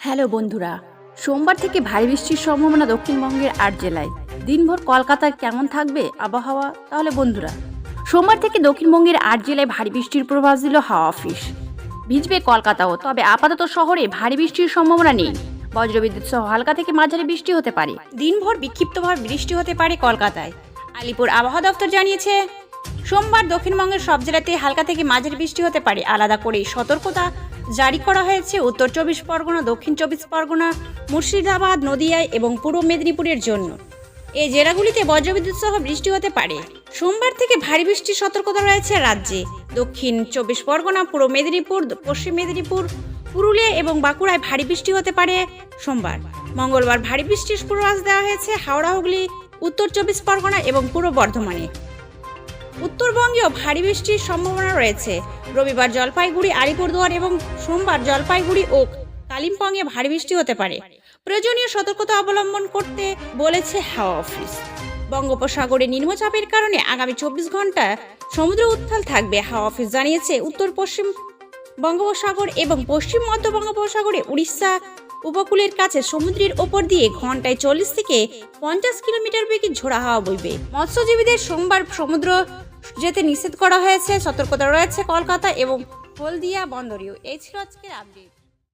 Hello বন্ধুরা, সোমবার থেকে ভারী বৃষ্টির সম্ভাবনা দক্ষিণবঙ্গের আট জেলায়। দিনভর কলকাতায় কেমন থাকবে আবহাওয়া? তাহলে বন্ধুরা, সোমবার থেকে দক্ষিণবঙ্গের আট জেলায় ভারী বৃষ্টির প্রভাব দিল হাওয়া অফিস। ভিজবে কলকাতাও, তবে আপাতত শহরে ভারী বৃষ্টির সম্ভাবনা নেই। বজ্রবিদ্যুৎ সহ হালকা থেকে মাঝারি বৃষ্টি হতে পারে। দিনভর বিক্ষিপ্তভাবে বৃষ্টি হতে পারে কলকাতায়। আলিপুর আবহাওয়া দপ্তর জানিয়েছে, সোমবার দক্ষিণবঙ্গের সব জেলাতে হালকা থেকে মাঝারি বৃষ্টি হতে পারে। আলাদা করে সতর্কতা জারি করা হয়েছে উত্তর চব্বিশ পরগনা, দক্ষিণ চব্বিশ পরগনা, মুর্শিদাবাদ, নদিয়ায় এবং পূর্ব মেদিনীপুরের জন্য। এই জেলাগুলিতে বজ্রবিদ্যুৎ সহ বৃষ্টি হতে পারে। সোমবার থেকে ভারী বৃষ্টির সতর্কতা রয়েছে রাজ্যে। দক্ষিণ চব্বিশ পরগনা, পূর্ব মেদিনীপুর, পশ্চিম মেদিনীপুর, পুরুলিয়া এবং বাঁকুড়ায় ভারী বৃষ্টি হতে পারে সোমবার। মঙ্গলবার ভারী বৃষ্টির পূর্বাভাস দেওয়া হয়েছে হাওড়া, হুগলি, উত্তর চব্বিশ পরগনা এবং পূর্ব বর্ধমানে। উত্তরবঙ্গেও ভারী বৃষ্টির সম্ভাবনা রয়েছে। রবিবার জলপাইগুড়ি, আলিপুরদুয়ার এবং সোমবার জলপাইগুড়ি ও কালিম্পংয়ে ভারী বৃষ্টি হতে পারে। প্রয়োজনীয় সতর্কতা অবলম্বন করতে বলেছে হাওয়া অফিস। বঙ্গোপসাগরে নিম্নচাপের কারণে আগামী চব্বিশ ঘণ্টা সমুদ্র উত্তাল থাকবে, হাওয়া অফিস জানিয়েছে। উত্তর, পশ্চিম বঙ্গোপসাগর এবং পশ্চিম মধ্য বঙ্গোপসাগরে উড়িষ্যা উপকূলের কাছে সমুদ্রের ওপর দিয়ে ঘন্টায় চল্লিশ থেকে পঞ্চাশ কিলোমিটার বেগে ঝোড়া হাওয়া বইবে। মৎস্যজীবীদের সোমবার সমুদ্র যেতে নিষেধ করা হয়েছে সতর্কতা রয়েছে কলকাতা এবং হলদিয়া বন্দরেও। এই ছিল আজকের আপডেট